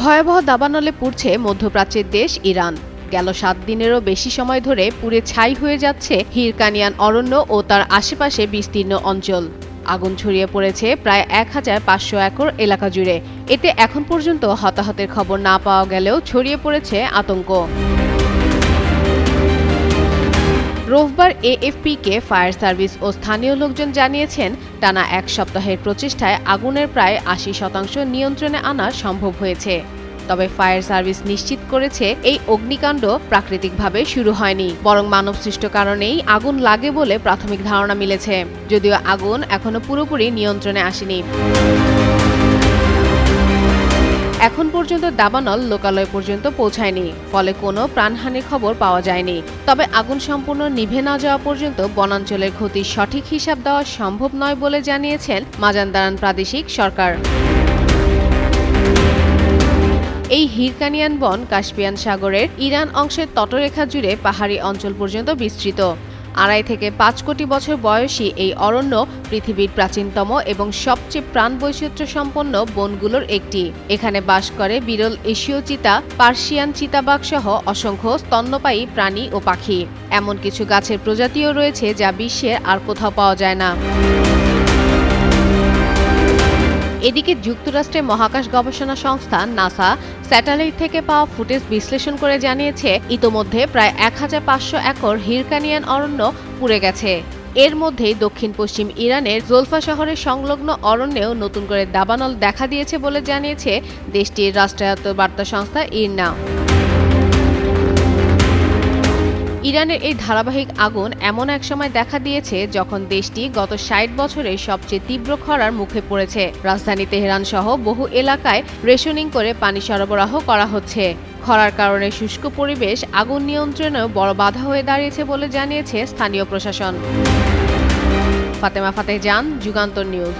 ভয়াবহ দাবানলে পুড়ছে মধ্যপ্রাচ্যের দেশ ইরান। গেল সাত দিনেরও বেশি সময় ধরে পুড়ে ছাই হয়ে যাচ্ছে হিরকানিয়ান অরণ্য ও তার আশেপাশে বিস্তীর্ণ অঞ্চল। আগুন ছড়িয়ে পড়েছে প্রায় এক হাজার পাঁচশো একর এলাকা জুড়ে। এতে এখন পর্যন্ত হতাহতের খবর না পাওয়া গেলেও ছড়িয়ে পড়েছে আতঙ্ক। রোববার এএফপিকে ফায়ার সার্ভিস ও স্থানীয় লোকজন জানিয়েছেন, টানা এক সপ্তাহের প্রচেষ্টায় আগুনের প্রায় আশি শতাংশ নিয়ন্ত্রণে আনা সম্ভব হয়েছে। তবে ফায়ার সার্ভিস নিশ্চিত করেছে, এই অগ্নিকাণ্ড প্রাকৃতিকভাবে শুরু হয়নি। বরং মানবসৃষ্ট কারণেই আগুন লাগে বলে প্রাথমিক ধারণা মিলেছে। যদিও আগুন এখনও পুরোপুরি নিয়ন্ত্রণে আসেনি। পর্যন্ত দাবানল লোকালয় পর্যন্ত পৌঁছায়নি, ফলে কোনো প্রাণহানির খবর পাওয়া যায়নি। তবে আগুন সম্পূর্ণ নিভে না যাওয়া পর্যন্ত বনাঞ্চলের ক্ষতির সঠিক হিসাব দেওয়া সম্ভব নয় বলে জানিয়েছেন মাজানদারান প্রাদেশিক সরকার। এই হিরকানিয়ান বন কাস্পিয়ান সাগরের ইরান অংশের তটরেখা জুড়ে পাহাড়ি অঞ্চল পর্যন্ত বিস্তৃত। আড়াই থেকে পাঁচ কোটি বছর বয়সী এই অরণ্য পৃথিবীর প্রাচীনতম এবং সবচেয়ে প্রাণ বৈচিত্র্য সম্পন্ন বনগুলোর একটি। এখানে বাস করে বিরল এশীয় চিতা, পার্সিয়ান চিতাবাঘ সহ অসংখ্য স্তন্যপায়ী প্রাণী ও পাখি। এমন কিছু গাছের প্রজাতিও রয়েছে যা বিশ্বের আর কোথাও পাওয়া যায় না। এদিকে যুক্তরাষ্ট্রের মহাকাশ গবেষণা সংস্থা নাসা স্যাটেলাইট থেকে পাওয়া ফুটেজ বিশ্লেষণ করে জানিয়েছে, ইতোমধ্যে প্রায় এক হাজার পাঁচশো একর হিরকানিয়ান অরণ্য পুড়ে গেছে। এর মধ্যেই দক্ষিণ পশ্চিম ইরানের জোলফা শহরের সংলগ্ন অরণ্যেও নতুন করে দাবানল দেখা দিয়েছে বলে জানিয়েছে দেশটির রাষ্ট্রায়ত্ত বার্তা সংস্থা ইরনা। ইরানের এই ধারাবাহিক আগুন এমন এক সময় দেখা দিয়েছে যখন দেশটি গত ষাট বছরে সবচেয়ে তীব্র খরার মুখে পড়েছে। রাজধানী তেহরান সহ বহু এলাকায় রেশনিং করে পানি সরবরাহ করা হচ্ছে। খরার কারণে শুষ্ক পরিবেশ, আগুন নিয়ন্ত্রণেও বড় বাধা হয়ে দাঁড়িয়েছে বলে জানিয়েছে স্থানীয় প্রশাসন। ফাতেমা ফাতে জান, যুগান্তর নিউজ।